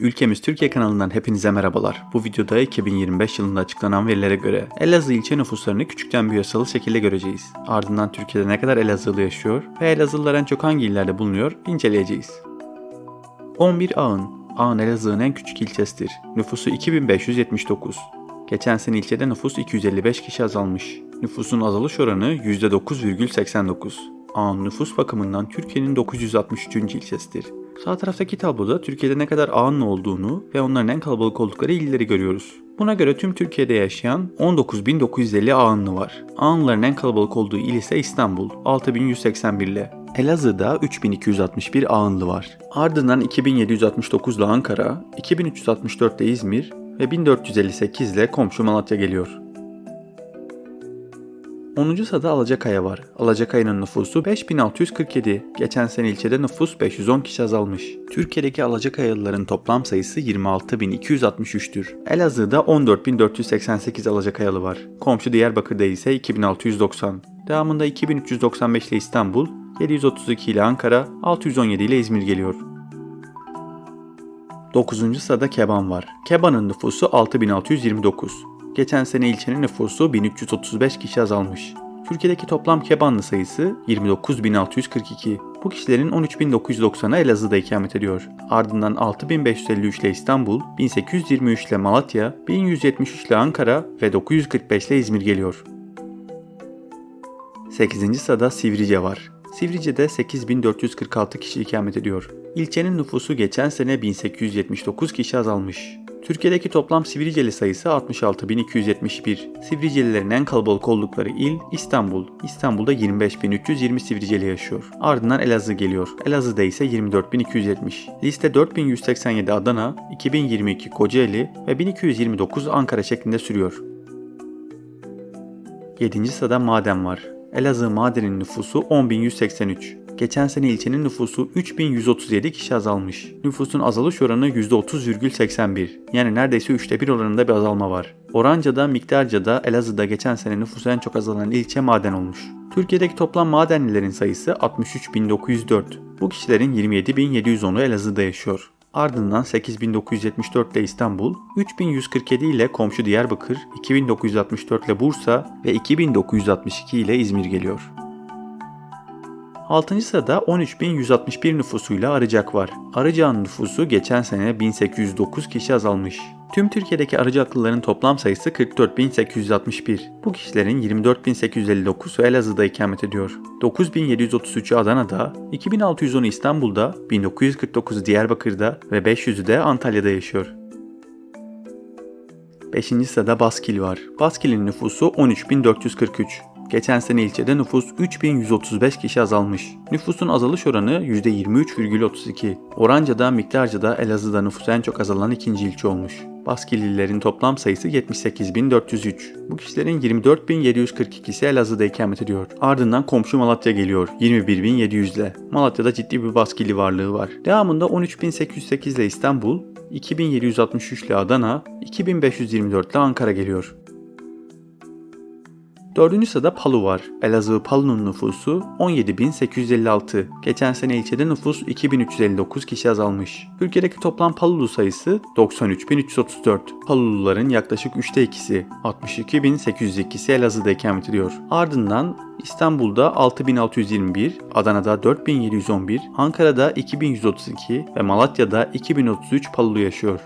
Ülkemiz Türkiye kanalından hepinize merhabalar. Bu videoda 2025 yılında açıklanan verilere göre Elazığ ilçe nüfuslarını küçükten büyüğe yasalı şekilde göreceğiz. Ardından Türkiye'de ne kadar Elazığlı yaşıyor ve Elazığlılar en çok hangi illerde bulunuyor inceleyeceğiz. 11 Ağın Ağın Elazığ'ın en küçük ilçesidir. Nüfusu 2579. Geçen sene ilçede nüfus 255 kişi azalmış. Nüfusun azalış oranı %9,89. Ağın nüfus bakımından Türkiye'nin 963. ilçesidir. Sağ taraftaki tabloda Türkiye'de ne kadar ağın olduğunu ve onların en kalabalık oldukları illeri görüyoruz. Buna göre tüm Türkiye'de yaşayan 19.950 ağınlı var. Ağınların en kalabalık olduğu il ise İstanbul 6181 ile. Elazığ'da 3261 ağınlı var. Ardından 2769 ile Ankara, 2364 ile İzmir ve 1458 ile komşu Malatya geliyor. 10. sırada Alacakaya var. Alacakaya'nın nüfusu 5647. Geçen sene ilçede nüfus 510 kişi azalmış. Türkiye'deki Alacakayalıların toplam sayısı 26.263'tür. Elazığ'da 14.488 Alacakayalı var. Komşu Diyarbakır'da ise 2690. Devamında 2395 ile İstanbul, 732 ile Ankara, 617 ile İzmir geliyor. 9. sırada Keban var. Keban'ın nüfusu 6629. Geçen sene ilçenin nüfusu 1335 kişi azalmış. Türkiye'deki toplam Kebanlı sayısı 29.642. Bu kişilerin 13.990'ı Elazığ'da ikamet ediyor. Ardından 6.553 ile İstanbul, 1823 ile Malatya, 1173 ile Ankara ve 945 ile İzmir geliyor. 8. sırada Sivrice var. Sivrice'de 8446 kişi ikamet ediyor. İlçenin nüfusu geçen sene 1879 kişi azalmış. Türkiye'deki toplam Sivriceli sayısı 66.271. Sivricelilerin en kalabalık oldukları il İstanbul. İstanbul'da 25.320 Sivriceli yaşıyor. Ardından Elazığ geliyor. Elazığ'da ise 24.270. Liste 4187 Adana, 2022 Kocaeli ve 1229 Ankara şeklinde sürüyor. 7. sırada maden var. Elazığ madenin nüfusu 10.183. Geçen sene ilçenin nüfusu 3137 kişi azalmış. Nüfusun azalış oranı %30,81. Yani neredeyse üçte bir oranında bir azalma var. Oranca'da, Miktarca'da, Elazığ'da geçen sene nüfusu en çok azalan ilçe maden olmuş. Türkiye'deki toplam madenlilerin sayısı 63.904. Bu kişilerin 27.710'u Elazığ'da yaşıyor. Ardından 8974 ile İstanbul, 3147 ile komşu Diyarbakır, 2964 ile Bursa ve 2962 ile İzmir geliyor. 6. sırada 13.161 nüfusuyla Arıcak var. Arıcak'ın nüfusu geçen sene 1809 kişi azalmış. Tüm Türkiye'deki Arıcaklıların toplam sayısı 44.861. Bu kişilerin 24.859'u Elazığ'da ikamet ediyor. 9.733'ü Adana'da, 2.610'u İstanbul'da, 1949'u Diyarbakır'da ve 500'ü de Antalya'da yaşıyor. 5. sırada Baskil var. Baskil'in nüfusu 13.443. Geçen sene ilçede nüfus 3135 kişi azalmış. Nüfusun azalış oranı %23,32. Oranca'da, Miktarca'da, Elazığ'da nüfusu en çok azalan ikinci ilçe olmuş. Baskillilerin toplam sayısı 78.403. Bu kişilerin 24.742'si Elazığ'da ikamet ediyor. Ardından komşu Malatya geliyor 21.700 ile. Malatya'da ciddi bir Baskilli varlığı var. Devamında 13.808 ile İstanbul, 2763 ile Adana, 2524 ile Ankara geliyor. Dördüncü sırada Palu var. Elazığ Palu'nun nüfusu 17.856. Geçen sene ilçede nüfus 2359 kişi azalmış. Türkiye'deki toplam Palulu sayısı 93.334. Paluluların yaklaşık 3'te 2'si 62.802'si Elazığ'da ikamet ediyor. Ardından İstanbul'da 6621, Adana'da 4711, Ankara'da 2132 ve Malatya'da 2033 Palulu yaşıyor.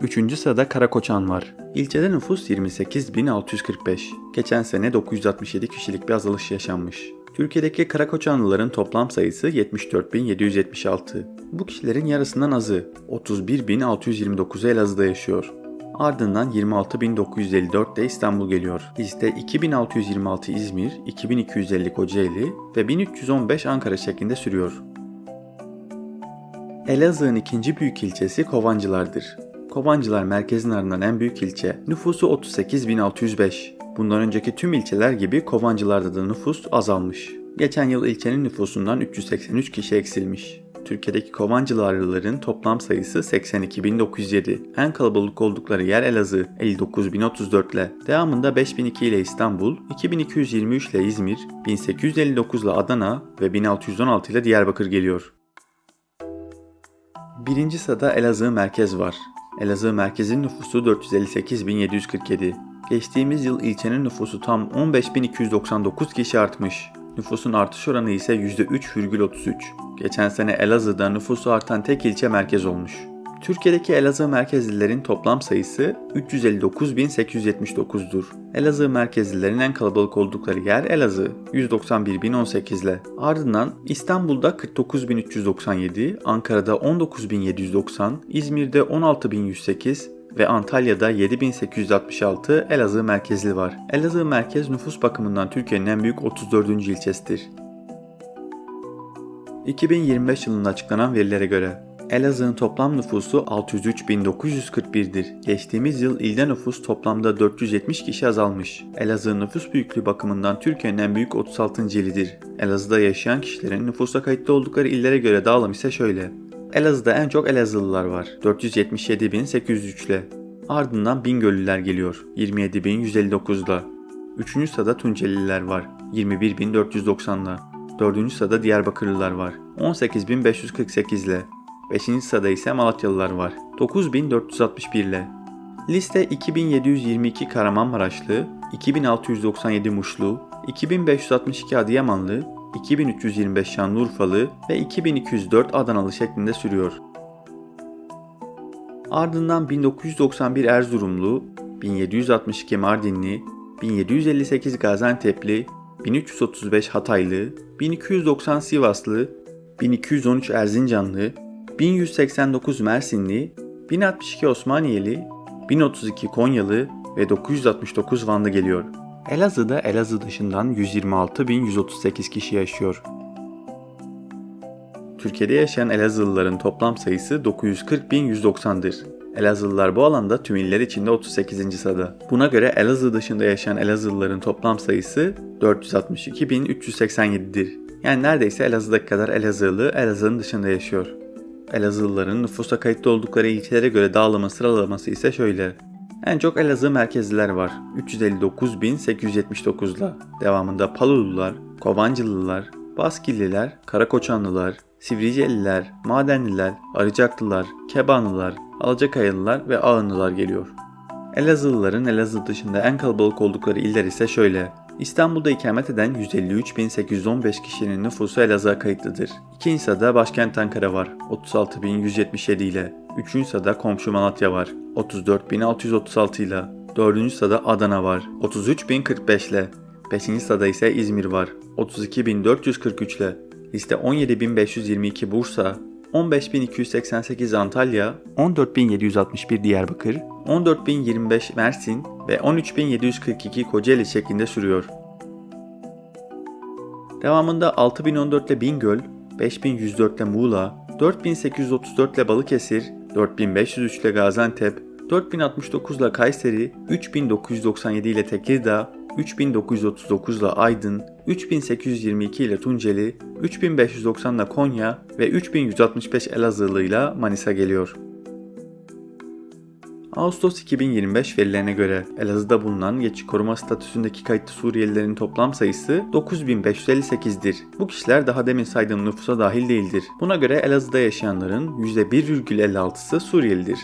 Üçüncü sırada Karakoçan var. İlçede nüfus 28.645. Geçen sene 967 kişilik bir azalış yaşanmış. Türkiye'deki Karakoçanlıların toplam sayısı 74.776. Bu kişilerin yarısından azı 31.629 Elazığ'da yaşıyor. Ardından 26.954 de İstanbul geliyor. Liste 2626 İzmir, 2250 Kocaeli ve 1315 Ankara şeklinde sürüyor. Elazığ'ın ikinci büyük ilçesi Kovancılar'dır. Kovancılar merkezin ardından en büyük ilçe. Nüfusu 38.605. Bundan önceki tüm ilçeler gibi Kovancılar'da da nüfus azalmış. Geçen yıl ilçenin nüfusundan 383 kişi eksilmiş. Türkiye'deki Kovancılarlıların toplam sayısı 82.907. En kalabalık oldukları yer Elazığ 59.034 ile. Devamında 5002 ile İstanbul, 2223 ile İzmir, 1859 ile Adana ve 1616 ile Diyarbakır geliyor. Birinci sırada Elazığ merkez var. Elazığ merkezin nüfusu 458.747. Geçtiğimiz yıl ilçenin nüfusu tam 15.299 kişi artmış. Nüfusun artış oranı ise %3,33. Geçen sene Elazığ'da nüfusu artan tek ilçe merkez olmuş. Türkiye'deki Elazığ merkezlilerin toplam sayısı 359.879'dur. Elazığ merkezlilerin en kalabalık oldukları yer Elazığ 191.018 ile. Ardından İstanbul'da 49.397, Ankara'da 19.790, İzmir'de 16.108 ve Antalya'da 7866 Elazığ merkezli var. Elazığ merkez nüfus bakımından Türkiye'nin en büyük 34. ilçesidir. 2025 yılında açıklanan verilere göre Elazığ'ın toplam nüfusu 603.941'dir. Geçtiğimiz yıl ilde nüfus toplamda 470 kişi azalmış. Elazığ nüfus büyüklüğü bakımından Türkiye'nin en büyük 36. ilidir. Elazığ'da yaşayan kişilerin nüfusa kayıtlı oldukları illere göre dağılım ise şöyle. Elazığ'da en çok Elazığlılar var. 477.803 ile. Ardından Bingöllüler geliyor. 27.159'da. 3. sırada Tunceliler var. 21.490'la. 4. sırada Diyarbakırlılar var. 18.548 ile. 5. sırada ise Malatyalılar var. 9461 ile. Liste 2722 Kahramanmaraşlı, 2697 Muşlu, 2562 Adıyamanlı, 2325 Şanlıurfalı ve 2204 Adanalı şeklinde sürüyor. Ardından 1991 Erzurumlu, 1762 Mardinli, 1758 Gaziantep'li, 1335 Hataylı, 1290 Sivaslı, 1213 Erzincanlı, 1189 Mersinli, 1062 Osmaniyeli, 1032 Konyalı ve 969 Vanlı geliyor. Elazığ'da Elazığ dışından 126.138 kişi yaşıyor. Türkiye'de yaşayan Elazığlıların toplam sayısı 940.190'dır. Elazığlılar bu alanda tüm iller içinde 38. sırada. Buna göre Elazığ dışında yaşayan Elazığlıların toplam sayısı 462.387'dir. Yani neredeyse Elazığ'daki kadar Elazığlı Elazığ'ın dışında yaşıyor. Elazığlıların nüfusa kayıtlı oldukları ilçelere göre dağılımı sıralaması ise şöyle. En çok Elazığ merkezliler var. 359.879'la. Devamında Palulular, Kovancılılar, Baskilliler, Karakoçanlılar, Sivriceliler, Madenliler, Arıcaklılar, Kebanlılar, Alacakayalılar ve Ağınlılar geliyor. Elazığlıların Elazığ dışında en kalabalık oldukları iller ise şöyle. İstanbul'da ikamet eden 153.815 kişinin nüfusu Elazığ'a kayıtlıdır. İkinci sırada başkent Ankara var 36.177 ile. Üçüncü sırada komşu Malatya var 34.636 ile. Dördüncü sırada Adana var 33.045 ile. Beşinci sırada ise İzmir var 32.443 ile. Liste 17.522 Bursa, 15.288 Antalya, 14.761 Diyarbakır, 14.025 Mersin ve 13.742 Kocaeli şeklinde sürüyor. Devamında 6014 ile Bingöl, 5104 ile Muğla, 4834 ile Balıkesir, 4503 ile Gaziantep, 4069 ile Kayseri, 3997 ile Tekirdağ, 3939 ile Aydın, 3822 ile Tunceli, 3590 ile Konya ve 3165 Elazığlı ile Manisa geliyor. Ağustos 2025 verilerine göre Elazığ'da bulunan geçici koruma statüsündeki kayıtlı Suriyelilerin toplam sayısı 9558'dir. Bu kişiler daha demin saydığım nüfusa dahil değildir. Buna göre Elazığ'da yaşayanların %1,56'sı Suriyelidir.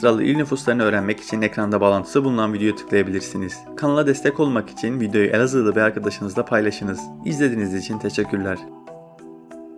Sıralı il nüfuslarını öğrenmek için ekranda bağlantısı bulunan videoyu tıklayabilirsiniz. Kanala destek olmak için videoyu Elazığ'da bir arkadaşınızla paylaşınız. İzlediğiniz için teşekkürler.